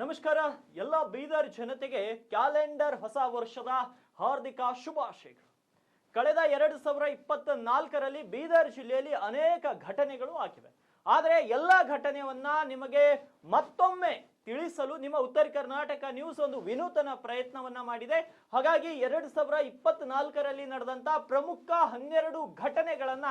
ನಮಸ್ಕಾರ. ಎಲ್ಲ ಬೀದರ್ ಜನತೆಗೆ ಕ್ಯಾಲೆಂಡರ್ ಹೊಸ ವರ್ಷದ ಹಾರ್ದಿಕ ಶುಭಾಶಯಗಳು. ಕಳೆದ ಎರಡು ಸಾವಿರ ಇಪ್ಪತ್ತ ನಾಲ್ಕರಲ್ಲಿ ಬೀದರ್ ಜಿಲ್ಲೆಯಲ್ಲಿ ಅನೇಕ ಘಟನೆಗಳು ಆಗಿವೆ. ಆದರೆ ಎಲ್ಲ ಘಟನೆಯನ್ನ ನಿಮಗೆ ಮತ್ತೊಮ್ಮೆ ತಿಳಿಸಲು ನಿಮ್ಮ ಉತ್ತರ ಕರ್ನಾಟಕ ನ್ಯೂಸ್ ಒಂದು ವಿನೂತನ ಪ್ರಯತ್ನವನ್ನ ಮಾಡಿದೆ. ಹಾಗಾಗಿ ಎರಡು ಸಾವಿರ ಇಪ್ಪತ್ನಾಲ್ಕರಲ್ಲಿ ನಡೆದಂತ ಪ್ರಮುಖ ಹನ್ನೆರಡು ಘಟನೆಗಳನ್ನ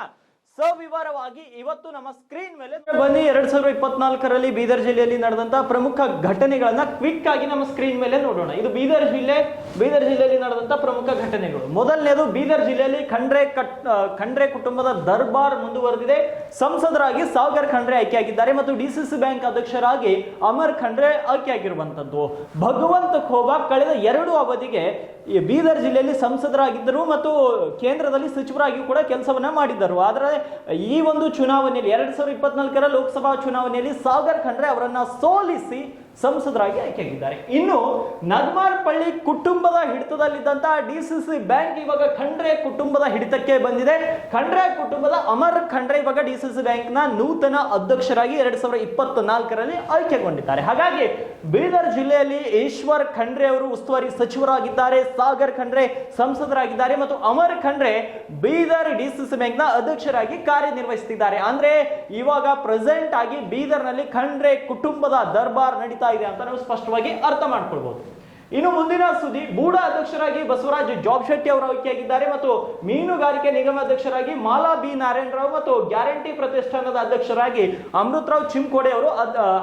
ಸವಿವರವಾಗಿ ಇವತ್ತು ನಮ್ಮ ಸ್ಕ್ರೀನ್ ಮೇಲೆ ಬನ್ನಿ. ಎರಡ್ ಸಾವಿರದ ಇಪ್ಪತ್ನಾಲ್ಕರಲ್ಲಿ ಬೀದರ್ ಜಿಲ್ಲೆಯಲ್ಲಿ ನಡೆದಂತ ಪ್ರಮುಖ ಘಟನೆಗಳನ್ನ ಕ್ವಿಕ್ ಆಗಿ ನಮ್ಮ ಸ್ಕ್ರೀನ್ ಮೇಲೆ ನೋಡೋಣ. ಇದು ಬೀದರ್ ಜಿಲ್ಲೆ, ಬೀದರ್ ಜಿಲ್ಲೆಯಲ್ಲಿ ನಡೆದಂತ ಪ್ರಮುಖ ಘಟನೆಗಳು. ಮೊದಲನೇದು ಬೀದರ್ ಜಿಲ್ಲೆಯಲ್ಲಿ ಖಂಡ್ರೆ ಕಟ್ ಖಂಡ್ರೆ ಕುಟುಂಬದ ದರ್ಬಾರ್ ಮುಂದುವರೆದಿದೆ. ಸಂಸದರಾಗಿ ಸಾಗರ್ ಖಂಡ್ರೆ ಆಯ್ಕೆಯಾಗಿದ್ದಾರೆ ಮತ್ತು ಡಿಸಿಸಿ ಬ್ಯಾಂಕ್ ಅಧ್ಯಕ್ಷರಾಗಿ ಅಮರ್ ಖಂಡ್ರೆ ಆಯ್ಕೆಯಾಗಿರುವಂತದ್ದು. ಭಗವಂತ ಖೋಬಾ ಕಳೆದ ಎರಡು ಅವಧಿಗೆ ಬೀದರ್ ಜಿಲ್ಲೆಯಲ್ಲಿ ಸಂಸದರಾಗಿದ್ದರು ಮತ್ತು ಕೇಂದ್ರದಲ್ಲಿ ಸಚಿವರಾಗಿ ಕೂಡ ಕೆಲಸವನ್ನ ಮಾಡಿದ್ದರು. ಆದರೆ ಈ ಒಂದು ಚುನಾವಣೆಯಲ್ಲಿ ಎರಡ್ ಸಾವಿರದ ಇಪ್ಪತ್ನಾಲ್ಕರ ಲೋಕಸಭಾ ಚುನಾವಣೆಯಲ್ಲಿ ಸಾಗರ್ ಖಂಡ್ರೆ ಅವರನ್ನ ಸೋಲಿಸಿ ಸಂಸದರಾಗಿ ಆಯ್ಕೆಯಾಗಿದ್ದಾರೆ. ಇನ್ನು ನಗ್ಮಾರ್ಪಳ್ಳಿ ಕುಟುಂಬದ ಹಿಡಿತದಲ್ಲಿದ್ದಂತಹ ಡಿಸಿಸಿ ಬ್ಯಾಂಕ್ ಇವಾಗ ಖಂಡ್ರೆ ಕುಟುಂಬದ ಹಿಡಿತಕ್ಕೆ ಬಂದಿದೆ. ಖಂಡ್ರೆ ಕುಟುಂಬದ ಅಮರ್ ಖಂಡ್ರೆ ಇವಾಗ ಡಿಸಿಸಿ ಬ್ಯಾಂಕ್ನ ನೂತನ ಅಧ್ಯಕ್ಷರಾಗಿ ಎರಡ್ ಸಾವಿರದ ಇಪ್ಪತ್ನಾಲ್ಕರಲ್ಲಿ ಆಯ್ಕೆಗೊಂಡಿದ್ದಾರೆ. ಹಾಗಾಗಿ ಬೀದರ್ ಜಿಲ್ಲೆಯಲ್ಲಿ ಈಶ್ವರ್ ಖಂಡ್ರೆ ಅವರು ಉಸ್ತುವಾರಿ ಸಚಿವರಾಗಿದ್ದಾರೆ. ಸಾಗರ್ ಖಂಡ್ರೆ ಸಂಸದರಾಗಿದ್ದಾರೆ ಮತ್ತು ಅಮರ್ ಖಂಡ್ರೆ ಬೀದರ್ ಡಿಸಿಸಿ ಬ್ಯಾಂಕ್ನ ಅಧ್ಯಕ್ಷರಾಗಿ ಕಾರ್ಯನಿರ್ವಹಿಸುತ್ತಿದ್ದಾರೆ. ಅಂದ್ರೆ ಇವಾಗ ಪ್ರೆಸೆಂಟ್ ಆಗಿ ಬೀದರ್ನಲ್ಲಿ ಖಂಡ್ರೆ ಕುಟುಂಬದ ದರ್ಬಾರ್ ನಡೀತಾ ಇದೆ ಅಂತ ನಾವು ಸ್ಪಷ್ಟವಾಗಿ ಅರ್ಥ ಮಾಡ್ಕೊಳ್ಬಹುದು ಇನ್ನು ಮುಂದಿನ ಸುದ್ದಿ, ಬೂಡ ಅಧ್ಯಕ್ಷರಾಗಿ ಬಸವರಾಜ್ ಜಾಬ್ ಶೆಟ್ಟಿ ಅವರು ಆಯ್ಕೆಯಾಗಿದ್ದಾರೆ ಮತ್ತು ಮೀನುಗಾರಿಕೆ ನಿಗಮ ಅಧ್ಯಕ್ಷರಾಗಿ ಮಾಲಾ ಬಿ. ನಾರಾಯಣ ರಾವ್ ಮತ್ತು ಗ್ಯಾರಂಟಿ ಪ್ರತಿಷ್ಠಾನದ ಅಧ್ಯಕ್ಷರಾಗಿ ಅಮೃತರಾವ್ ಚಿಮ್ಕೋಡೆ ಅವರು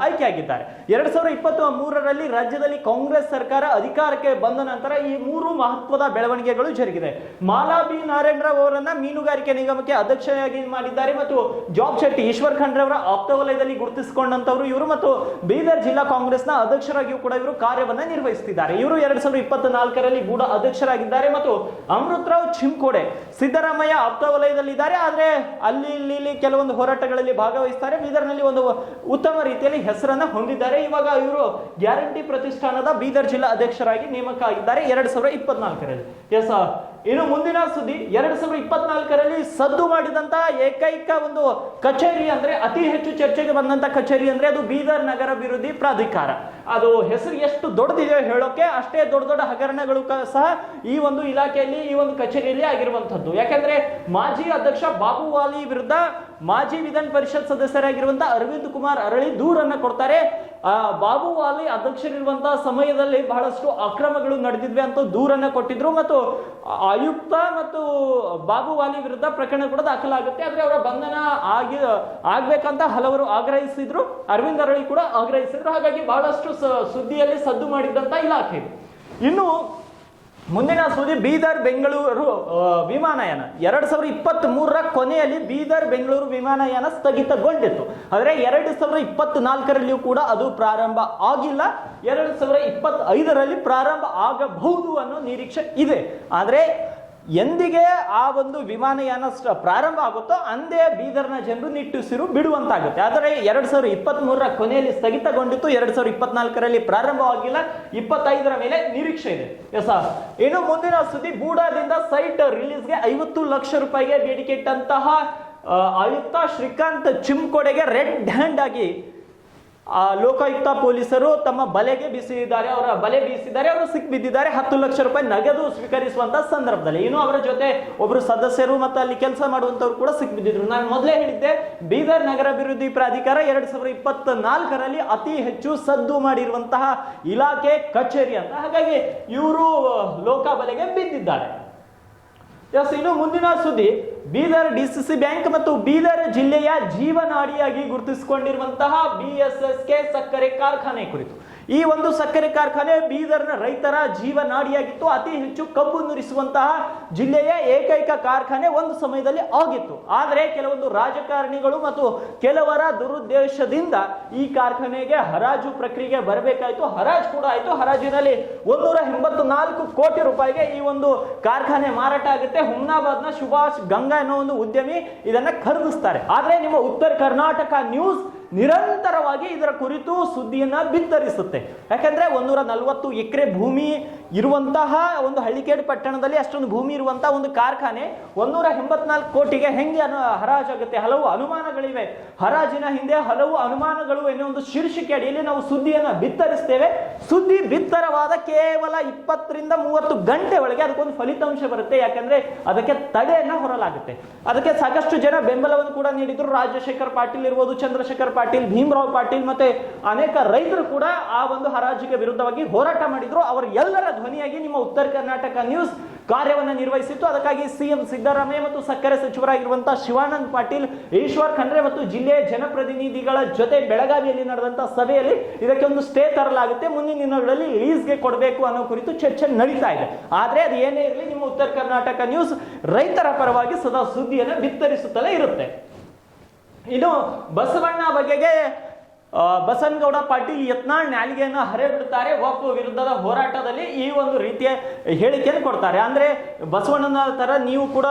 ಆಯ್ಕೆಯಾಗಿದ್ದಾರೆ. ಎರಡ್ ಸಾವಿರದ ಇಪ್ಪತ್ತ ಮೂರರಲ್ಲಿ ರಾಜ್ಯದಲ್ಲಿ ಕಾಂಗ್ರೆಸ್ ಸರ್ಕಾರ ಅಧಿಕಾರಕ್ಕೆ ಬಂದ ನಂತರ ಈ ಮೂರು ಮಹತ್ವದ ಬೆಳವಣಿಗೆಗಳು ಜರುಗಿದೆ. ಮಾಲಾ ಬಿ. ನಾರಾಯಣ ರಾವ್ ಅವರನ್ನ ಮೀನುಗಾರಿಕೆ ನಿಗಮಕ್ಕೆ ಅಧ್ಯಕ್ಷರಾಗಿ ಮಾಡಿದ್ದಾರೆ ಮತ್ತು ಜಾಬ್ ಶೆಟ್ಟಿ ಈಶ್ವರ್ ಖಂಡ್ರೆ ಅವರ ಆಪ್ತ ವಲಯದಲ್ಲಿ ಗುರುತಿಸಿಕೊಂಡಂತವರು ಇವರು ಮತ್ತು ಬೀದರ್ ಜಿಲ್ಲಾ ಕಾಂಗ್ರೆಸ್ನ ಅಧ್ಯಕ್ಷರಾಗಿಯೂ ಕೂಡ ಇವರು ಕಾರ್ಯವನ್ನು ನಿರ್ವಹಿಸುತ್ತಿದ್ದಾರೆ ಇವರು ಎರಡ್ ಸಾವಿರದ ಇಪ್ಪತ್ತ ನಾಲ್ಕರಲ್ಲಿ ಕೂಡ ಅಧ್ಯಕ್ಷರಾಗಿದ್ದಾರೆ ಮತ್ತು ಅಮೃತರಾವ್ ಚಿಮ್ಕೋಡೆ ಸಿದ್ದರಾಮಯ್ಯ ಆಪ್ತ ವಲಯದಲ್ಲಿದ್ದಾರೆ. ಆದ್ರೆ ಅಲ್ಲಿ ಇಲ್ಲಿ ಇಲ್ಲಿ ಕೆಲವೊಂದು ಹೋರಾಟಗಳಲ್ಲಿ ಭಾಗವಹಿಸ್ತಾರೆ. ಬೀದರ್ನಲ್ಲಿ ಒಂದು ಉತ್ತಮ ರೀತಿಯಲ್ಲಿ ಹೆಸರನ್ನ ಹೊಂದಿದ್ದಾರೆ. ಇವಾಗ ಇವರು ಗ್ಯಾರಂಟಿ ಪ್ರತಿಷ್ಠಾನದ ಬೀದರ್ ಜಿಲ್ಲಾ ಅಧ್ಯಕ್ಷರಾಗಿ ನೇಮಕ ಆಗಿದ್ದಾರೆ. ಎರಡ್ ಸಾವಿರದ ಇಪ್ಪತ್ನಾಲ್ಕರಲ್ಲಿ. ಎಸ್ ಇನ್ನು ಮುಂದಿನ ಸುದ್ದಿ, ಎರಡ್ ಸಾವಿರದ ಇಪ್ಪತ್ನಾಲ್ಕರಲ್ಲಿ ಸದ್ದು ಮಾಡಿದಂತ ಏಕೈಕ ಒಂದು ಕಚೇರಿ ಅಂದ್ರೆ ಅತಿ ಹೆಚ್ಚು ಚರ್ಚೆಗೆ ಬಂದಂತ ಕಚೇರಿ ಅಂದ್ರೆ ಅದು ಬೀದರ್ ನಗರ ಅಭಿವೃದ್ಧಿ ಪ್ರಾಧಿಕಾರ. ಅದು ಹೆಸರು ಎಷ್ಟು ದೊಡ್ಡದಿದೆ ಹೇಳೋಕೆ ಅಷ್ಟೇ ದೊಡ್ಡ ದೊಡ್ಡ ಹಗರಣಗಳು ಸಹ ಈ ಒಂದು ಇಲಾಖೆಯಲ್ಲಿ, ಈ ಒಂದು ಕಚೇರಿಯಲ್ಲಿ ಆಗಿರುವಂತದ್ದು ಯಾಕಂದ್ರೆ ಮಾಜಿ ಅಧ್ಯಕ್ಷ ಬಾಬುವಾಲಿ ವಿರುದ್ಧ ಮಾಜಿ ವಿಧಾನ ಪರಿಷತ್ ಸದಸ್ಯರಾಗಿರುವಂತಹ ಅರವಿಂದ್ ಕುಮಾರ್ ಅರಳಿ ದೂರನ್ನ ಕೊಡ್ತಾರೆ. ಬಾಬು ವಾಲಿ ಅಧ್ಯಕ್ಷರಿರುವಂತಹ ಸಮಯದಲ್ಲಿ ಬಹಳಷ್ಟು ಅಕ್ರಮಗಳು ನಡೆದಿದ್ವಿ ಅಂತ ದೂರನ್ನ ಕೊಟ್ಟಿದ್ರು ಮತ್ತು ಆಯುಕ್ತ ಮತ್ತು ಬಾಬು ವಾಲಿ ವಿರುದ್ಧ ಪ್ರಕರಣ ಕೂಡ ದಾಖಲಾಗುತ್ತೆ. ಆದ್ರೆ ಅವರ ಬಂಧನ ಆಗಿ, ಆಗ್ಬೇಕಂತ ಹಲವರು ಆಗ್ರಹಿಸಿದ್ರು. ಅರವಿಂದ್ ಅರಳಿ ಕೂಡ ಆಗ್ರಹಿಸಿದ್ರು. ಹಾಗಾಗಿ ಬಹಳಷ್ಟು ಸುದ್ದಿಯಲ್ಲಿ ಸದ್ದು ಮಾಡಿದಂತ ಇಲಾಖೆ. ಇನ್ನು ಮುಂದಿನ ಸುದ್ದಿ, ಬೀದರ್ ಬೆಂಗಳೂರು ವಿಮಾನಯಾನ. ಎರಡು ಸಾವಿರದ ಇಪ್ಪತ್ತ್ ಮೂರರ ಕೊನೆಯಲ್ಲಿ ಬೀದರ್ ಬೆಂಗಳೂರು ವಿಮಾನಯಾನ ಸ್ಥಗಿತಗೊಂಡಿತ್ತು. ಆದರೆ ಎರಡು ಸಾವಿರದ ಇಪ್ಪತ್ನಾಲ್ಕರಲ್ಲಿಯೂ ಕೂಡ ಅದು ಪ್ರಾರಂಭ ಆಗಿಲ್ಲ. ಎರಡು ಸಾವಿರದ ಇಪ್ಪತ್ತ್ ಐದರಲ್ಲಿ ಪ್ರಾರಂಭ ಆಗಬಹುದು ಅನ್ನೋ ನಿರೀಕ್ಷೆ ಇದೆ. ಆದರೆ ಎಂದಿಗೆ ಆ ಒಂದು ವಿಮಾನಯಾನ ಪ್ರಾರಂಭ ಆಗುತ್ತೋ ಅಂದೇ ಬೀದರ್ನ ಜನರು ನಿಟ್ಟುಸಿರು ಬಿಡುವಂತಾಗುತ್ತೆ. ಆದರೆ ಎರಡು ಸಾವಿರದ ಇಪ್ಪತ್ತ್ ಮೂರರ ಕೊನೆಯಲ್ಲಿ ಸ್ಥಗಿತಗೊಂಡಿತ್ತು, ಎರಡು ಸಾವಿರದ ಇಪ್ಪತ್ನಾಲ್ಕರಲ್ಲಿ ಪ್ರಾರಂಭವಾಗಿಲ್ಲ, ಇಪ್ಪತ್ತೈದರ ಮೇಲೆ ನಿರೀಕ್ಷೆ ಇದೆ. ಎಸ್ ಇನ್ನು ಮುಂದಿನ ಸುದ್ದಿ ಬೂಡಾದಿಂದ ಸೈಟ್ ರಿಲೀಸ್ಗೆ ಐವತ್ತು ಲಕ್ಷ ರೂಪಾಯಿಗೆ ಬೇಡಿಕೆ ಇಟ್ಟಂತಹ ಆಯುಕ್ತ ಶ್ರೀಕಾಂತ್ ಚಿಮ್ಕೊಡೆಗೆ ರೆಡ್ ಹ್ಯಾಂಡ್ ಆಗಿ ಲೋಕಾಯುಕ್ತ ಪೊಲೀಸರು ತಮ್ಮ ಬಲೆಗೆ ಬೀಸಿದ್ದಾರೆ, ಅವರ ಬಲೆ ಬೀಸಿದ್ದಾರೆ, ಅವರು ಸಿಕ್ಕಿ ಬಿದ್ದಿದ್ದಾರೆ, ಹತ್ತು ಲಕ್ಷ ರೂಪಾಯಿ ನಗದು ಸ್ವೀಕರಿಸುವಂತ ಸಂದರ್ಭದಲ್ಲಿ. ಇನ್ನು ಅವರ ಜೊತೆ ಒಬ್ರು ಸದಸ್ಯರು ಮತ್ತು ಅಲ್ಲಿ ಕೆಲಸ ಮಾಡುವಂತವ್ರು ಕೂಡ ಸಿಕ್ ಬಿದ್ದಿದ್ರು. ನಾನು ಮೊದಲೇ ಹೇಳಿದ್ದೆ, ಬೀದರ್ ನಗರಾಭಿವೃದ್ಧಿ ಪ್ರಾಧಿಕಾರ ಎರಡ್ ಸಾವಿರದ ಇಪ್ಪತ್ತ ಅತಿ ಹೆಚ್ಚು ಸದ್ದು ಮಾಡಿರುವಂತಹ ಇಲಾಖೆ ಕಚೇರಿ ಅಂತ. ಹಾಗಾಗಿ ಇವರು ಲೋಕ ಬಲೆಗೆ ಬಿದ್ದಿದ್ದಾರೆ. ಎಸ್ ಇನ್ನು ಮುಂದಿನ ಸುದ್ದಿ. ಬೀದರ್ ಡಿಸಿಸಿ ಬ್ಯಾಂಕ್ ಮತ್ತು ಬೀದರ್ ಜಿಲ್ಲೆಯ ಜೀವನಾಡಿಯಾಗಿ ಗುರುತಿಸಿಕೊಂಡಿರುವಂತಹ ಬಿಎಸ್ಎಸ್ಕೆ ಸಕ್ಕರೆ ಕಾರ್ಖಾನೆ ಕುರಿತು. ಈ ಒಂದು ಸಕ್ಕರೆ ಕಾರ್ಖಾನೆ ಬೀದರ್ನ ರೈತರ ಜೀವನಾಡಿಯಾಗಿತ್ತು ಅತಿ ಹೆಚ್ಚು ಕಬ್ಬು ನುರಿಸುವಂತಹ ಜಿಲ್ಲೆಯ ಏಕೈಕ ಕಾರ್ಖಾನೆ ಒಂದು ಸಮಯದಲ್ಲಿ ಆಗಿತ್ತು. ಆದರೆ ಕೆಲವೊಂದು ರಾಜಕಾರಣಿಗಳು ಮತ್ತು ಕೆಲವರ ದುರುದ್ದೇಶದಿಂದ ಈ ಕಾರ್ಖಾನೆಗೆ ಹರಾಜು ಪ್ರಕ್ರಿಯೆಗೆ ಬರಬೇಕಾಯಿತು. ಹರಾಜು ಕೂಡ ಆಯಿತು. ಹರಾಜಿನಲ್ಲಿ ಒಂದೂರ ಎಂಬತ್ತು ನಾಲ್ಕು ಕೋಟಿ ರೂಪಾಯಿಗೆ ಈ ಒಂದು ಕಾರ್ಖಾನೆ ಮಾರಾಟ ಆಗುತ್ತೆ. ಹುಮ್ನಾಬಾದ್ನ ಸುಭಾಷ್ ಗಂಗಾ ಎನ್ನುವ ಒಂದು ಉದ್ಯಮಿ ಇದನ್ನ ಖರೀದಿಸ್ತಾರೆ. ಆದರೆ ನಿಮ್ಮ ಉತ್ತರ ಕರ್ನಾಟಕ ನ್ಯೂಸ್ ನಿರಂತರವಾಗಿ ಇದರ ಕುರಿತು ಸುದ್ದಿಯನ್ನು ಬಿತ್ತರಿಸುತ್ತೆ. ಯಾಕಂದ್ರೆ ಒಂದೂರ ನಲವತ್ತು ಎಕರೆ ಭೂಮಿ ಇರುವಂತಹ ಒಂದು ಹಳ್ಳಿಕೇಡ್ ಪಟ್ಟಣದಲ್ಲಿ ಅಷ್ಟೊಂದು ಭೂಮಿ ಇರುವಂತಹ ಒಂದು ಕಾರ್ಖಾನೆ ಒಂದೂರ ಎಂಬತ್ನಾಲ್ಕು ಕೋಟಿಗೆ ಹೆಂಗೆ ಅನು ಹರಾಜಾಗುತ್ತೆ? ಹಲವು ಅನುಮಾನಗಳಿವೆ. ಹರಾಜಿನ ಹಿಂದೆ ಹಲವು ಅನುಮಾನಗಳು ಎನ್ನುವ ಒಂದು ಶೀರ್ಷಿಕೆ ಅಡಿಯಲ್ಲಿ ನಾವು ಸುದ್ದಿಯನ್ನು ಬಿತ್ತರಿಸ್ತೇವೆ. ಸುದ್ದಿ ಬಿತ್ತರವಾದ ಕೇವಲ ಇಪ್ಪತ್ತರಿಂದ ಮೂವತ್ತು ಗಂಟೆ ಒಳಗೆ ಅದಕ್ಕೊಂದು ಫಲಿತಾಂಶ ಬರುತ್ತೆ. ಯಾಕಂದ್ರೆ ಅದಕ್ಕೆ ತಡೆಯನ್ನ ಹೊರಲಾಗುತ್ತೆ. ಅದಕ್ಕೆ ಸಾಕಷ್ಟು ಜನ ಬೆಂಬಲವನ್ನು ಕೂಡ ನೀಡಿದ್ರು. ರಾಜಶೇಖರ್ ಪಾಟೀಲ್ ಇರ್ಬೋದು, ಚಂದ್ರಶೇಖರ್ ಪಾಟೀಲ್, ಭೀಮರಾವ್ ಪಾಟೀಲ್ ಮತ್ತೆ ಅನೇಕ ರೈತರು ಕೂಡ ಆ ಒಂದು ಹರಾಜಿಗೆ ವಿರುದ್ಧವಾಗಿ ಹೋರಾಟ ಮಾಡಿದ್ರು. ಅವರ ಎಲ್ಲರ ಧ್ವನಿಯಾಗಿ ನಿಮ್ಮ ಉತ್ತರ ಕರ್ನಾಟಕ ನ್ಯೂಸ್ ಕಾರ್ಯವನ್ನು ನಿರ್ವಹಿಸಿತ್ತು. ಅದಕ್ಕಾಗಿ ಸಿಎಂ ಸಿದ್ದರಾಮಯ್ಯ ಮತ್ತು ಸಕ್ಕರೆ ಸಚಿವರಾಗಿರುವಂತಹ ಶಿವಾನಂದ್ ಪಾಟೀಲ್, ಈಶ್ವರ್ ಖಂಡ್ರೆ ಮತ್ತು ಜಿಲ್ಲೆಯ ಜನಪ್ರತಿನಿಧಿಗಳ ಜೊತೆ ಬೆಳಗಾವಿಯಲ್ಲಿ ನಡೆದಂತಹ ಸಭೆಯಲ್ಲಿ ಇದಕ್ಕೆ ಒಂದು ಸ್ಟೇ ತರಲಾಗುತ್ತೆ. ಮುಂದಿನ ದಿನಗಳಲ್ಲಿ ಲೀಸ್ಗೆ ಕೊಡಬೇಕು ಅನ್ನೋ ಕುರಿತು ಚರ್ಚೆ ನಡೀತಾ ಇದೆ. ಆದರೆ ಅದು ಏನೇ ಇರಲಿ, ನಿಮ್ಮ ಉತ್ತರ ಕರ್ನಾಟಕ ನ್ಯೂಸ್ ರೈತರ ಪರವಾಗಿ ಸದಾ ಸುದ್ದಿಯನ್ನು ಬಿತ್ತರಿಸುತ್ತಲೇ ಇರುತ್ತೆ. ಇನ್ನು ಬಸವಣ್ಣ ಬಗೆಗೆ ಬಸನಗೌಡ ಪಾಟೀಲ್ ಯತ್ನಾಳ್ ನ್ಯಾಲಿಗೆಯನ್ನು ಹರೆ ಬಿಡ್ತಾರೆ ವಕ್ಫ್ ವಿರುದ್ಧದ ಹೋರಾಟದಲ್ಲಿ ಈ ಒಂದು ರೀತಿಯ ಹೇಳಿಕೆಯನ್ನು ಕೊಡ್ತಾರೆ. ಅಂದ್ರೆ ಬಸವಣ್ಣನ ತರ ನೀವು ಕೂಡ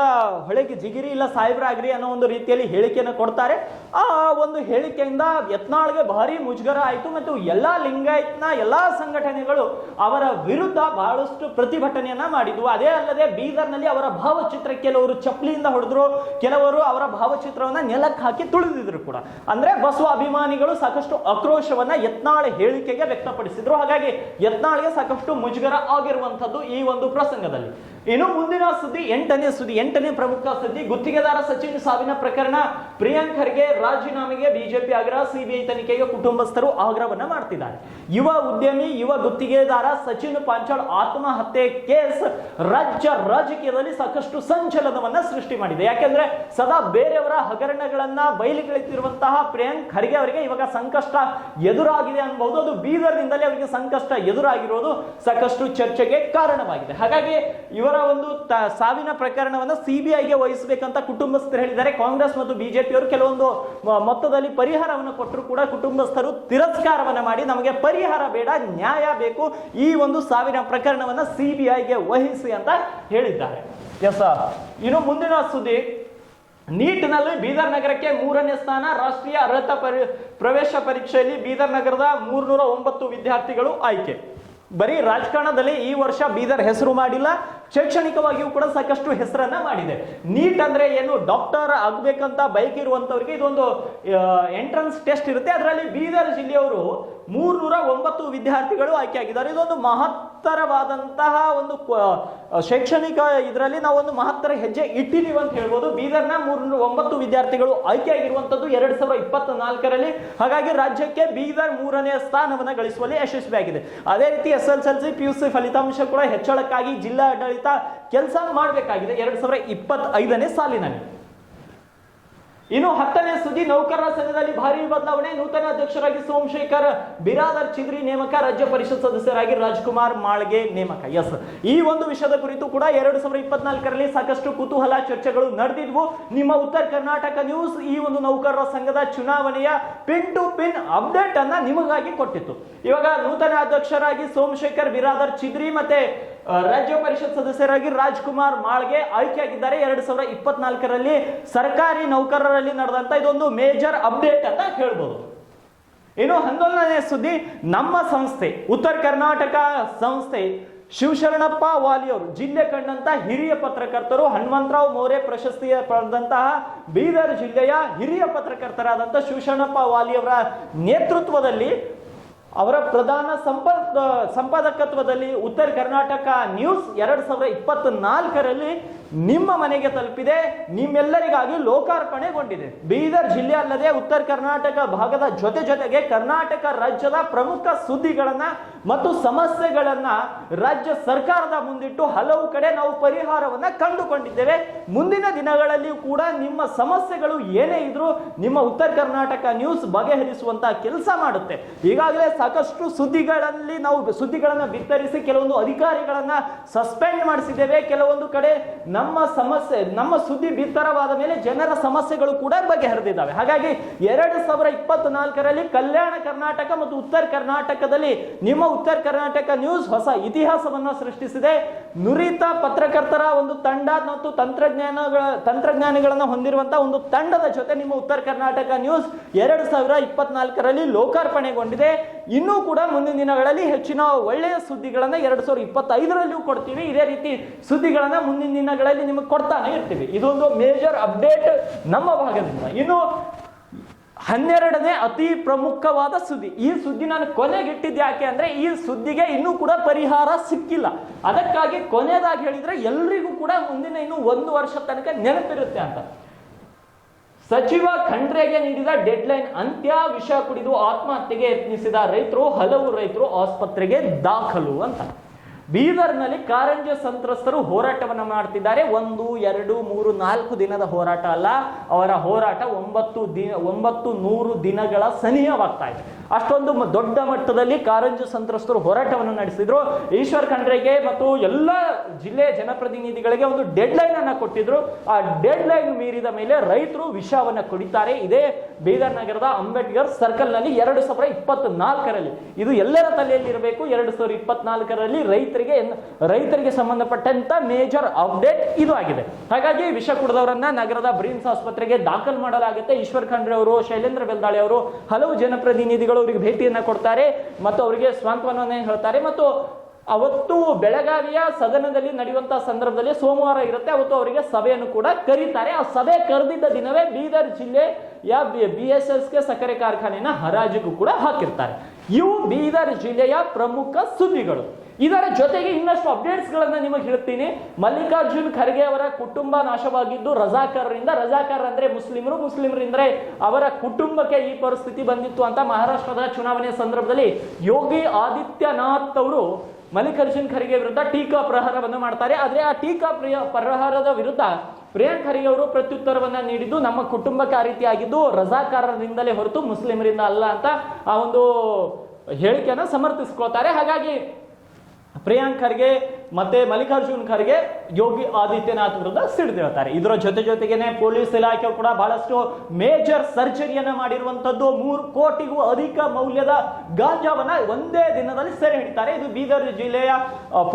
ಹೊಳೆಗೆ ಜಿಗಿರಿ ಇಲ್ಲ ಸಾಹೇಬ್ರಾಗ್ರಿ ಅನ್ನೋ ಒಂದು ರೀತಿಯಲ್ಲಿ ಹೇಳಿಕೆಯನ್ನು ಕೊಡ್ತಾರೆ. ಆ ಒಂದು ಹೇಳಿಕೆಯಿಂದ ಯತ್ನಾಳ್ಗೆ ಭಾರಿ ಮುಜುಗರ ಆಯಿತು ಮತ್ತು ಎಲ್ಲಾ ಲಿಂಗಾಯತ್ನ, ಎಲ್ಲಾ ಸಂಘಟನೆಗಳು ಅವರ ವಿರುದ್ಧ ಬಹಳಷ್ಟು ಪ್ರತಿಭಟನೆಯನ್ನ ಮಾಡಿದ್ವು. ಅದೇ ಅಲ್ಲದೆ ಬೀದರ್ನಲ್ಲಿ ಅವರ ಭಾವಚಿತ್ರ ಕೆಲವರು ಚಪ್ಪಲಿಯಿಂದ ಹೊಡೆದ್ರು, ಕೆಲವರು ಅವರ ಭಾವಚಿತ್ರವನ್ನ ನೆಲಕ್ಕೆ ಹಾಕಿ ತುಳಿದಿದ್ರು ಕೂಡ. ಅಂದ್ರೆ ಬಸವ ಅಭಿಮಾನಿಗಳು ಸಾಕಷ್ಟು ಆಕ್ರೋಶವನ್ನ ಯತ್ನಾಳ ಹೇಳಿಕೆಗೆ ವ್ಯಕ್ತಪಡಿಸಿದ್ರು. ಹಾಗಾಗಿ ಯತ್ನಾಳಿಗೆ ಸಾಕಷ್ಟು ಮುಜುಗರ ಆಗಿರುವಂತದ್ದು ಈ ಒಂದು ಪ್ರಸಂಗದಲ್ಲಿ. ಇನ್ನು ಮುಂದಿನ ಸುದ್ದಿ, ಎಂಟನೇ ಸುದ್ದಿ, ಎಂಟನೇ ಪ್ರಮುಖ ಸುದ್ದಿ, ಗುತ್ತಿಗೆದಾರ ಸಚಿನ್ ಸಾವಿನ ಪ್ರಕರಣ. ಪ್ರಿಯಾಂಕ್ ಖರ್ಗೆ ರಾಜೀನಾಮೆಗೆ ಬಿಜೆಪಿ ಆಗ್ರಹ, ಸಿಬಿಐ ತನಿಖೆಗೆ ಕುಟುಂಬಸ್ಥರು ಆಗ್ರಹವನ್ನ ಮಾಡ್ತಿದ್ದಾರೆ. ಯುವ ಉದ್ಯಮಿ, ಯುವ ಗುತ್ತಿಗೆದಾರ ಸಚಿನ್ ಪಾಂಚಾಳ್ ಆತ್ಮಹತ್ಯೆ ಕೇಸ್ ರಾಜ್ಯ ರಾಜಕೀಯದಲ್ಲಿ ಸಾಕಷ್ಟು ಸಂಚಲನವನ್ನ ಸೃಷ್ಟಿ ಮಾಡಿದೆ. ಯಾಕೆಂದ್ರೆ ಸದಾ ಬೇರೆಯವರ ಹಗರಣಗಳನ್ನ ಬಯಲಿಗಿಳಿತಿರುವಂತಹ ಪ್ರಿಯಾಂಕ್ ಖರ್ಗೆ ಅವರಿಗೆ ಇವಾಗ ಸಂಕಷ್ಟ ಎದುರಾಗಿದೆ ಅನ್ಬಹುದು ಅದು ಬೀದರ್ನಿಂದಲೇ ಅವರಿಗೆ ಸಂಕಷ್ಟ ಎದುರಾಗಿರೋದು ಸಾಕಷ್ಟು ಚರ್ಚೆಗೆ ಕಾರಣವಾಗಿದೆ. ಹಾಗಾಗಿ ಇವರ ಒಂದು ಸಾವಿನ ಪ್ರಕರಣವನ್ನ ಸಿಬಿಐಗೆ ವಹಿಸಬೇಕಂತ ಕುಟುಂಬಸ್ಥರು ಹೇಳಿದ್ದಾರೆ. ಕಾಂಗ್ರೆಸ್ ಮತ್ತು ಬಿಜೆಪಿಯವರು ಕೆಲವೊಂದು ಮೊತ್ತದಲ್ಲಿ ಪರಿಹಾರವನ್ನು ಕೊಟ್ಟರು ಕೂಡ ಕುಟುಂಬಸ್ಥರು ತಿರಸ್ಕಾರವನ್ನ ಮಾಡಿ ನಮಗೆ ಪರಿಹಾರ ಬೇಡ, ನ್ಯಾಯ ಬೇಕು ಈ ಒಂದು ಸಾವಿನ ಪ್ರಕರಣವನ್ನ ಸಿಬಿಐಗೆ ವಹಿಸಿ ಅಂತ ಹೇಳಿದ್ದಾರೆ. ಎಸ್ ಇನ್ನು ಮುಂದಿನ ಸುದ್ದಿ. ನೀಟ್ನಲ್ಲಿ ಬೀದರ್ ನಗರಕ್ಕೆ ಮೂರನೇ ಸ್ಥಾನ, ರಾಷ್ಟ್ರೀಯ ಅರ್ಹತಾ ಪರಿ, ಪ್ರವೇಶ ಪರೀಕ್ಷೆಯಲ್ಲಿ ಬೀದರ್ ನಗರದ ಮೂರ್ನೂರ ಒಂಬತ್ತು ವಿದ್ಯಾರ್ಥಿಗಳು ಆಯ್ಕೆ. ಬರೀ ರಾಜಕಾರಣದಲ್ಲಿ ಈ ವರ್ಷ ಬೀದರ್ ಹೆಸರು ಮಾಡಿಲ್ಲ ಶೈಕ್ಷಣಿಕವಾಗಿಯೂ ಕೂಡ ಸಾಕಷ್ಟು ಹೆಸರನ್ನ ಮಾಡಿದೆ. ನೀಟ್ ಅಂದ್ರೆ ಏನು? ಡಾಕ್ಟರ್ ಆಗ್ಬೇಕಂತ ಬೈಕ್ ಇರುವಂತವ್ರಿಗೆ ಇದೊಂದು ಎಂಟ್ರನ್ಸ್ ಟೆಸ್ಟ್ ಇರುತ್ತೆ. ಅದರಲ್ಲಿ ಬೀದರ್ ಜಿಲ್ಲೆಯವರು ಮೂರ್ನೂರ ಒಂಬತ್ತು ವಿದ್ಯಾರ್ಥಿಗಳು ಆಯ್ಕೆಯಾಗಿದ್ದಾರೆ ಇದೊಂದು ಮಹತ್ತರವಾದಂತಹ ಒಂದು ಶೈಕ್ಷಣಿಕ ಇದರಲ್ಲಿ ನಾವು ಒಂದು ಮಹತ್ತರ ಹೆಜ್ಜೆ ಇಟ್ಟಿದೀವಿ ಅಂತ ಹೇಳ್ಬೋದು. ಬೀದರ್ನ ಮೂರ್ನೂರ ಒಂಬತ್ತು ವಿದ್ಯಾರ್ಥಿಗಳು ಆಯ್ಕೆ ಆಗಿರುವಂತದ್ದು ಎರಡ್ ಸಾವಿರದ ಇಪ್ಪತ್ತ ನಾಲ್ಕರಲ್ಲಿ ಹಾಗಾಗಿ ರಾಜ್ಯಕ್ಕೆ ಬೀದರ್ ಮೂರನೇ ಸ್ಥಾನವನ್ನು ಗಳಿಸುವಲ್ಲಿ ಯಶಸ್ವಿಯಾಗಿದೆ. ಅದೇ ರೀತಿ S L L C P U C ಫಲಿತಾಂಶ ಕೂಡ ಹೆಚ್ಚಳಕ್ಕಾಗಿ ಜಿಲ್ಲಾಡಳಿತ ಕೆಲಸ ಮಾಡಬೇಕಾಗಿದೆ ಎರಡ್ ಸಾವಿರದ ಇಪ್ಪತ್ತೈದನೇ ಸಾಲಿನಲ್ಲಿ. ಇನ್ನು ಹತ್ತನೇ ಸುದ್ದಿ, ನೌಕರರ ಸಂಘದಲ್ಲಿ ಭಾರಿ ಬದಲಾವಣೆ. ನೂತನ ಅಧ್ಯಕ್ಷರಾಗಿ ಸೋಮಶೇಖರ್ ಬಿರಾದರ್ ಚಿದ್ರಿ ನೇಮಕ, ರಾಜ್ಯ ಪರಿಷತ್ ಸದಸ್ಯರಾಗಿ ರಾಜ್ಕುಮಾರ್ ಮಾಳ್ಗೆ ನೇಮಕ. ಎಸ್ ಈ ಒಂದು ವಿಷಯದ ಕುರಿತು ಕೂಡ ಎರಡು ಸಾವಿರದ ಇಪ್ಪತ್ನಾಲ್ಕರಲ್ಲಿ ಸಾಕಷ್ಟು ಕುತೂಹಲ ಚರ್ಚೆಗಳು ನಡೆದಿದ್ವು. ನಿಮ್ಮ ಉತ್ತರ ಕರ್ನಾಟಕ ನ್ಯೂಸ್ ಈ ಒಂದು ನೌಕರರ ಸಂಘದ ಚುನಾವಣೆಯ ಪಿನ್ ಟು ಪಿನ್ ಅಪ್ಡೇಟ್ ಅನ್ನ ನಿಮಗಾಗಿ ಕೊಟ್ಟಿತ್ತು. ಇವಾಗ ನೂತನ ಅಧ್ಯಕ್ಷರಾಗಿ ಸೋಮಶೇಖರ್ ಬಿರಾದರ್ ಚಿದ್ರಿ ಮತ್ತೆ ರಾಜ್ಯ ಪರಿಷತ್ ಸದಸ್ಯರಾಗಿ ರಾಜ್ಕುಮಾರ್ ಮಾಳ್ಗೆ ಆಯ್ಕೆಯಾಗಿದ್ದಾರೆ. ಎರಡ್ ಸಾವಿರದ ಇಪ್ಪತ್ನಾಲ್ಕರಲ್ಲಿ ಸರ್ಕಾರಿ ನೌಕರರಲ್ಲಿ ನಡೆದಂತ ಇದೊಂದು ಮೇಜರ್ ಅಪ್ಡೇಟ್ ಅಂತ ಹೇಳ್ಬೋದು. ಇನ್ನು ಹನ್ನೊಂದನೇ ಸುದ್ದಿ, ನಮ್ಮ ಸಂಸ್ಥೆ, ಉತ್ತರ ಕರ್ನಾಟಕ ಸಂಸ್ಥೆ ಶಿವಶರಣಪ್ಪ ವಾಲಿಯವರು, ಜಿಲ್ಲೆ ಕಂಡಂತ ಹಿರಿಯ ಪತ್ರಕರ್ತರು ಹನುಮಂತರಾವ್ ಮೋರೆ ಪ್ರಶಸ್ತಿಯ ಪಡೆದಂತಹ ಬೀದರ್ ಜಿಲ್ಲೆಯ ಹಿರಿಯ ಪತ್ರಕರ್ತರಾದಂಥ ಶಿವಶರಣಪ್ಪ ವಾಲಿಯವರ ನೇತೃತ್ವದಲ್ಲಿ ಅವರ ಪ್ರಧಾನ ಸಂಪ ಸಂಪಾದಕತ್ವದಲ್ಲಿ ಉತ್ತರ ಕರ್ನಾಟಕ ನ್ಯೂಸ್ ಎರಡು ಸಾವಿರದ ಇಪ್ಪತ್ತ್ ನಾಲ್ಕರಲ್ಲಿ ನಿಮ್ಮ ಮನೆಗೆ ತಲುಪಿದೆ, ನಿಮ್ಮೆಲ್ಲರಿಗಾಗಿ ಲೋಕಾರ್ಪಣೆಗೊಂಡಿದೆ. ಬೀದರ್ ಜಿಲ್ಲೆ ಅಲ್ಲದೆ ಉತ್ತರ ಕರ್ನಾಟಕ ಭಾಗದ ಜೊತೆ ಜೊತೆಗೆ ಕರ್ನಾಟಕ ರಾಜ್ಯದ ಪ್ರಮುಖ ಸುದ್ದಿಗಳನ್ನ ಮತ್ತು ಸಮಸ್ಯೆಗಳನ್ನ ರಾಜ್ಯ ಸರ್ಕಾರದ ಮುಂದಿಟ್ಟು ಹಲವು ಕಡೆ ನಾವು ಪರಿಹಾರವನ್ನ ಕಂಡುಕೊಂಡಿದ್ದೇವೆ. ಮುಂದಿನ ದಿನಗಳಲ್ಲಿ ಕೂಡ ನಿಮ್ಮ ಸಮಸ್ಯೆಗಳು ಏನೇ ಇದ್ರೂ ನಿಮ್ಮ ಉತ್ತರ ಕರ್ನಾಟಕ ನ್ಯೂಸ್ ಬಗೆಹರಿಸುವಂತಹ ಕೆಲಸ ಮಾಡುತ್ತೆ. ಈಗಾಗಲೇ ಸಾಕಷ್ಟು ಸುದ್ದಿಗಳಲ್ಲಿ ನಾವು ಸುದ್ದಿಗಳನ್ನ ಬಿತ್ತರಿಸಿ ಕೆಲವೊಂದು ಅಧಿಕಾರಿಗಳನ್ನ ಸಸ್ಪೆಂಡ್ ಮಾಡಿಸಿದ್ದೇವೆ. ಕೆಲವೊಂದು ಕಡೆ ನಮ್ಮ ಸಮಸ್ಯೆ, ನಮ್ಮ ಸುದ್ದಿ ಬಿತ್ತರವಾದ ಮೇಲೆ ಜನರ ಸಮಸ್ಯೆಗಳು ಕೂಡ ಬಗೆಹರಿದಿದ್ದಾವೆ ಹಾಗಾಗಿ ಎರಡು ಸಾವಿರ ಇಪ್ಪತ್ನಾಲ್ಕರಲ್ಲಿ ಕಲ್ಯಾಣ ಕರ್ನಾಟಕ ಮತ್ತು ಉತ್ತರ ಕರ್ನಾಟಕದಲ್ಲಿ ನಿಮ್ಮ ಉತ್ತರ ಕರ್ನಾಟಕ ನ್ಯೂಸ್ ಹೊಸ ಇತಿಹಾಸವನ್ನು ಸೃಷ್ಟಿಸಿದೆ. ನುರಿತ ಪತ್ರಕರ್ತರ ಒಂದು ತಂಡ ಮತ್ತು ತಂತ್ರಜ್ಞಾನಗಳ, ತಂತ್ರಜ್ಞಾನಿಗಳನ್ನು ಹೊಂದಿರುವಂತಹ ಒಂದು ತಂಡದ ಜೊತೆ ನಿಮ್ಮ ಉತ್ತರ ಕರ್ನಾಟಕ ನ್ಯೂಸ್ ಎರಡು ಸಾವಿರ ಇಪ್ಪತ್ನಾಲ್ಕರಲ್ಲಿ ಲೋಕಾರ್ಪಣೆಗೊಂಡಿದೆ. ಇನ್ನೂ ಕೂಡ ಮುಂದಿನ ದಿನಗಳಲ್ಲಿ ಹೆಚ್ಚಿನ ಒಳ್ಳೆಯ ಸುದ್ದಿಗಳನ್ನು ಎರಡು ಸಾವಿರದ ಇಪ್ಪತ್ತೈದರಲ್ಲೂ ಕೊಡ್ತೀವಿ. ಇದೇ ರೀತಿ ಸುದ್ದಿಗಳನ್ನು ಮುಂದಿನ ದಿನಗಳಲ್ಲಿ ನಿಮಗೆ ಕೊಡ್ತಾನೆ ಇರ್ತೀವಿ. ಇದೊಂದು ಮೇಜರ್ ಅಪ್ಡೇಟ್ ನಮ್ಮ ಭಾಗದಿಂದ. ಇನ್ನು ಹನ್ನೆರಡನೇ ಅತಿ ಪ್ರಮುಖವಾದ ಸುದ್ದಿ. ಈ ಸುದ್ದಿ ನಾನು ಕೊನೆಗಿಟ್ಟಿದ್ದು ಯಾಕೆ ಅಂದ್ರೆ, ಈ ಸುದ್ದಿಗೆ ಇನ್ನೂ ಕೂಡ ಪರಿಹಾರ ಸಿಕ್ಕಿಲ್ಲ. ಅದಕ್ಕಾಗಿ ಕೊನೆಯದಾಗಿ ಹೇಳಿದ್ರೆ ಎಲ್ರಿಗೂ ಕೂಡ ಮುಂದಿನ ಇನ್ನು ಒಂದು ವರ್ಷ ತನಕ ನೆನಪಿರುತ್ತೆ ಅಂತ. ಸಚಿವ ಖಂಡ್ರೆಗೆ ನೀಡಿದ ಡೆಡ್ಲೈನ್ ಅಂತ್ಯ ವಿಷ ಕುಡಿದು ಆತ್ಮಹತ್ಯೆಗೆ ಯತ್ನಿಸಿದ ರೈತರು ಹಲವು ರೈತರು ಆಸ್ಪತ್ರೆಗೆ ದಾಖಲು ಅಂತ. ಬೀದರ್ನಲ್ಲಿ ಕಾರಂಜ ಸಂತ್ರಸ್ತರು ಹೋರಾಟವನ್ನು ಮಾಡ್ತಿದ್ದಾರೆ. ಒಂದು, ಎರಡು, ಮೂರು, ನಾಲ್ಕು ದಿನದ ಹೋರಾಟ ಅಲ್ಲ, ಅವರ ಹೋರಾಟ ಒಂಬತ್ತು ದಿನ ಒಂಬತ್ತು ನೂರು ದಿನಗಳ ಸನಿಹವಾಗ್ತಾ ಇದೆ. ಅಷ್ಟೊಂದು ದೊಡ್ಡ ಮಟ್ಟದಲ್ಲಿ ಕಾರಂಜು ಸಂತ್ರಸ್ತರು ಹೋರಾಟವನ್ನು ನಡೆಸಿದ್ರು. ಈಶ್ವರ್ ಖಂಡ್ರೆಗೆ ಮತ್ತು ಎಲ್ಲ ಜಿಲ್ಲೆಯ ಜನಪ್ರತಿನಿಧಿಗಳಿಗೆ ಒಂದು ಡೆಡ್ ಲೈನ್ ಅನ್ನ ಕೊಟ್ಟಿದ್ರು. ಆ ಡೆಡ್ ಲೈನ್ ಮೀರಿದ ಮೇಲೆ ರೈತರು ವಿಷವನ್ನ ಕುಡಿತಾರೆ. ಇದೇ ಬೀದರ್ ನಗರದ ಅಂಬೇಡ್ಕರ್ ಸರ್ಕಲ್ನಲ್ಲಿ ಎರಡು ಸಾವಿರದ ಇಪ್ಪತ್ನಾಲ್ಕರಲ್ಲಿ. ಇದು ಎಲ್ಲರ ತಲೆಯಲ್ಲಿ ಇರಬೇಕು ಎರಡು ಸಾವಿರದ ಇಪ್ಪತ್ನಾಲ್ಕರಲ್ಲಿ ರೈತರಿಗೆ ರೈತರಿಗೆ ಸಂಬಂಧಪಟ್ಟಂತ ಮೇಜರ್ ಅಪ್ಡೇಟ್ ಇದು ಆಗಿದೆ. ಹಾಗಾಗಿ ವಿಷ ಕುಡಿದವರನ್ನ ನಗರದ ಬ್ರಿಮ್ಸ್ ಆಸ್ಪತ್ರೆಗೆ ದಾಖಲು ಮಾಡಲಾಗುತ್ತೆ. ಈಶ್ವರ್ ಖಂಡ್ರೆ ಅವರು, ಶೈಲೇಂದ್ರ ಬೆಲ್ದಾಳೆ ಅವರು, ಹಲವು ಜನಪ್ರತಿನಿಧಿಗಳು ಅವರಿಗೆ ಭೇಟಿಯನ್ನ ಕೊಡ್ತಾರೆ ಮತ್ತು ಅವರಿಗೆ ಸ್ವಾಂತವನವನ್ನು ಹೇಳ್ತಾರೆ? ಮತ್ತು ಅವತ್ತು ಬೆಳಗಾವಿಯ ಸದನದಲ್ಲಿ ನಡೆಯುವಂತಹ ಸಂದರ್ಭದಲ್ಲಿ ಸೋಮವಾರ ಇರುತ್ತೆ. ಅವತ್ತು ಅವರಿಗೆ ಸಭೆಯನ್ನು ಕೂಡ ಕರೀತಾರೆ. ಆ ಸಭೆ ಕರೆದಿದ್ದ ದಿನವೇ ಬೀದರ್ ಜಿಲ್ಲೆಯ ಬಿ ಎಸ್ ಎಸ್ಗೆ ಸಕ್ಕರೆ ಕಾರ್ಖಾನೆನ ಹರಾಜಿಗೂ ಕೂಡ ಹಾಕಿರ್ತಾರೆ. ಇವು ಬೀದರ್ ಜಿಲ್ಲೆಯ ಪ್ರಮುಖ ಸುದ್ದಿಗಳು. ಇದರ ಜೊತೆಗೆ ಇನ್ನಷ್ಟು ಅಪ್ಡೇಟ್ಸ್ ಗಳನ್ನ ನಿಮಗೆ ಹೇಳ್ತೀನಿ. ಮಲ್ಲಿಕಾರ್ಜುನ್ ಖರ್ಗೆ ಅವರ ಕುಟುಂಬ ನಾಶವಾಗಿದ್ದು ರಜಾಕಾರರಿಂದ, ರಜಾಕಾರ ಅಂದ್ರೆ ಮುಸ್ಲಿಮರು, ಮುಸ್ಲಿಮರಿಂದ್ರೆ ಅವರ ಕುಟುಂಬಕ್ಕೆ ಈ ಪರಿಸ್ಥಿತಿ ಬಂದಿತ್ತು ಅಂತ ಮಹಾರಾಷ್ಟ್ರದ ಚುನಾವಣೆಯ ಸಂದರ್ಭದಲ್ಲಿ ಯೋಗಿ ಆದಿತ್ಯನಾಥ್ ಅವರು ಮಲ್ಲಿಕಾರ್ಜುನ್ ಖರ್ಗೆ ವಿರುದ್ಧ ಟೀಕಾ ಪ್ರಹಾರವನ್ನು ಮಾಡ್ತಾರೆ. ಆದರೆ ಆ ಟೀಕಾ ಪ್ರಿಯ, ಪ್ರಹಾರದ ವಿರುದ್ಧ ಪ್ರಿಯಾಂಕ್ ಖರ್ಗೆ ಅವರು ಪ್ರತ್ಯುತ್ತರವನ್ನ ನೀಡಿದ್ದು ನಮ್ಮ ಕುಟುಂಬಕ್ಕೆ ಆ ರೀತಿ ರಜಾಕಾರರಿಂದಲೇ ಹೊರತು ಮುಸ್ಲಿಮರಿಂದ ಅಲ್ಲ ಅಂತ ಆ ಒಂದು ಹೇಳಿಕೆಯನ್ನು ಸಮರ್ಥಿಸ್ಕೊಳ್ತಾರೆ. ಹಾಗಾಗಿ ಪ್ರಿಯಾಂಕ್ ಖರ್ಗೆ ಮತ್ತೆ ಮಲ್ಲಿಕಾರ್ಜುನ್ ಖರ್ಗೆ ಯೋಗಿ ಆದಿತ್ಯನಾಥ್ ವಿರುದ್ಧ ಸಿಡಿದೇಳ್ತಾರೆ ಇದರ ಜೊತೆ ಜೊತೆಗೇನೆ ಪೊಲೀಸ್ ಇಲಾಖೆ ಕೂಡ ಬಹಳಷ್ಟು ಮೇಜರ್ ಸರ್ಜರಿಯನ್ನ ಮಾಡಿರುವಂತದ್ದು ಮೂರು ಕೋಟಿಗೂ ಅಧಿಕ ಮೌಲ್ಯದ ಗಾಂಜಾವನ್ನ ಒಂದೇ ದಿನದಲ್ಲಿ ಸೆರೆ ಹಿಡಿತಾರೆ. ಇದು ಬೀದರ್ ಜಿಲ್ಲೆಯ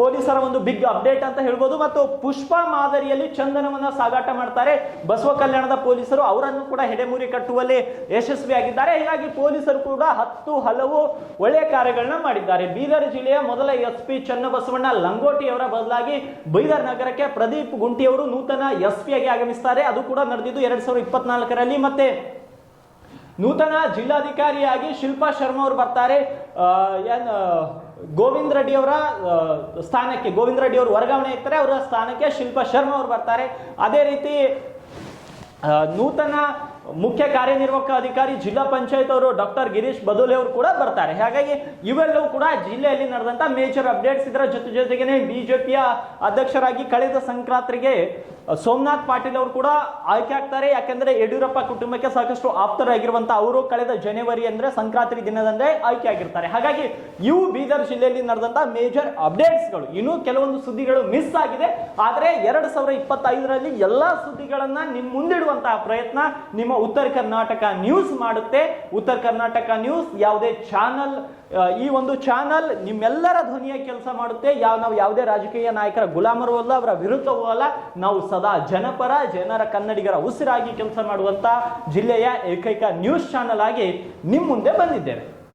ಪೊಲೀಸರ ಒಂದು ಬಿಗ್ ಅಪ್ಡೇಟ್ ಅಂತ ಹೇಳ್ಬೋದು. ಮತ್ತು ಪುಷ್ಪ ಮಾದರಿಯಲ್ಲಿ ಚಂದನವನ್ನ ಸಾಗಾಟ ಮಾಡ್ತಾರೆ. ಬಸವ ಕಲ್ಯಾಣದ ಪೊಲೀಸರು ಅವರನ್ನು ಕೂಡ ಹೆಡೆಮುರಿ ಕಟ್ಟುವಲ್ಲಿ ಯಶಸ್ವಿಯಾಗಿದ್ದಾರೆ. ಹೀಗಾಗಿ ಪೊಲೀಸರು ಕೂಡ ಹತ್ತು ಹಲವು ಒಳ್ಳೆಯ ಕಾರ್ಯಗಳನ್ನ ಮಾಡಿದ್ದಾರೆ. ಬೀದರ್ ಜಿಲ್ಲೆಯ ಮೊದಲ ಎಸ್ ಪಿ ಚನ್ನಬಸವಣ್ಣ ಲಂಗೋಟಿಯವರ ಬದಲಾಗಿ ಬೈದರ್ ನಗರಕ್ಕೆ ಪ್ರದೀಪ್ ಗುಂಟಿ ಅವರು ನೂತನ ಎಸ್ ಪಿ ಆಗಿ ಆಗಮಿಸ್ತಾರೆ. ಅದು ಕೂಡ ನಡೆದಿದ್ದು ಎರಡ್ ಸಾವಿರದ ಇಪ್ಪತ್ನಾಲ್ಕರಲ್ಲಿ. ಮತ್ತೆ ನೂತನ ಜಿಲ್ಲಾಧಿಕಾರಿಯಾಗಿ ಶಿಲ್ಪಾ ಶರ್ಮಾ ಅವರು ಬರ್ತಾರೆ. ಏನ್ ಗೋವಿಂದ ರೆಡ್ಡಿ ಅವರ ಸ್ಥಾನಕ್ಕೆ, ಗೋವಿಂದ ರೆಡ್ಡಿ ಅವರು ವರ್ಗಾವಣೆ ಇರ್ತಾರೆ ಅವರ ಸ್ಥಾನಕ್ಕೆ ಶಿಲ್ಪಾ ಶರ್ಮಾ ಅವರು ಬರ್ತಾರೆ. ಅದೇ ರೀತಿ ನೂತನ ಮುಖ್ಯ ಕಾರ್ಯನಿರ್ವಾಹಕ ಅಧಿಕಾರಿ ಜಿಲ್ಲಾ ಪಂಚಾಯತ್ ಅವರು ಡಾಕ್ಟರ್ ಗಿರೀಶ್ ಬದೋಲೆ ಅವರು ಕೂಡ ಬರ್ತಾರೆ. ಹಾಗಾಗಿ ಇವೆಲ್ಲವೂ ಕೂಡ ಜಿಲ್ಲೆಯಲ್ಲಿ ನಡೆದಂತ ಮೇಜರ್ ಅಪ್ಡೇಟ್ಸ್ ಇದರ ಜೊತೆ ಜೊತೆಗೇನೆ ಬಿಜೆಪಿಯ ಅಧ್ಯಕ್ಷರಾಗಿ ಕಳೆದ ಸಂಕ್ರಾಂತಿಗೆ ಸೋಮನಾಥ್ ಪಾಟೀಲ್ ಅವರು ಕೂಡ ಆಯ್ಕೆ ಆಗ್ತಾರೆ. ಯಾಕೆಂದ್ರೆ ಯಡಿಯೂರಪ್ಪ ಕುಟುಂಬಕ್ಕೆ ಸಾಕಷ್ಟು ಆಪ್ತರಾಗಿರುವಂತ ಅವರು ಕಳೆದ ಜನವರಿ ಅಂದ್ರೆ ಸಂಕ್ರಾಂತಿ ದಿನದಂದೇ ಆಯ್ಕೆ ಆಗಿರ್ತಾರೆ. ಹಾಗಾಗಿ ಇವು ಬೀದರ್ ಜಿಲ್ಲೆಯಲ್ಲಿ ನಡೆದಂತ ಮೇಜರ್ ಅಪ್ಡೇಟ್ಸ್ಗಳು ಇನ್ನೂ ಕೆಲವೊಂದು ಸುದ್ದಿಗಳು ಮಿಸ್ ಆಗಿದೆ. ಆದರೆ ಎರಡ್ ಸಾವಿರದ ಇಪ್ಪತ್ತೈದರಲ್ಲಿ ಎಲ್ಲಾ ಸುದ್ದಿಗಳನ್ನ ನಿಮ್ ಮುಂದಿಡುವಂತಹ ಪ್ರಯತ್ನ ನಿಮ್ಮ ಉತ್ತರ ಕರ್ನಾಟಕ ನ್ಯೂಸ್ ಮಾಡುತ್ತೆ. ಉತ್ತರ ಕರ್ನಾಟಕ ನ್ಯೂಸ್ ಯಾವುದೇ ಚಾನಲ್ ಈ ಒಂದು ಚಾನಲ್ ನಿಮ್ಮೆಲ್ಲರ ಧ್ವನಿಯ ಕೆಲಸ ಮಾಡುತ್ತೆ. ಯಾವ, ನಾವು ಯಾವುದೇ ರಾಜಕೀಯ ನಾಯಕರ ಗುಲಾಮರು ಅಲ್ಲ, ಅವರ ವಿರುದ್ಧವೂ ಅಲ್ಲ, ನಾವು ಸದಾ ಜನಪರ, ಜನರ ಕನ್ನಡಿಗರ ಉಸಿರಾಗಿ ಕೆಲಸ ಮಾಡುವಂತ ಜಿಲ್ಲೆಯ ಏಕೈಕ ನ್ಯೂಸ್ ಚಾನಲ್ ಆಗಿ ನಿಮ್ಮ ಮುಂದೆ ಬಂದಿದ್ದೇವೆ.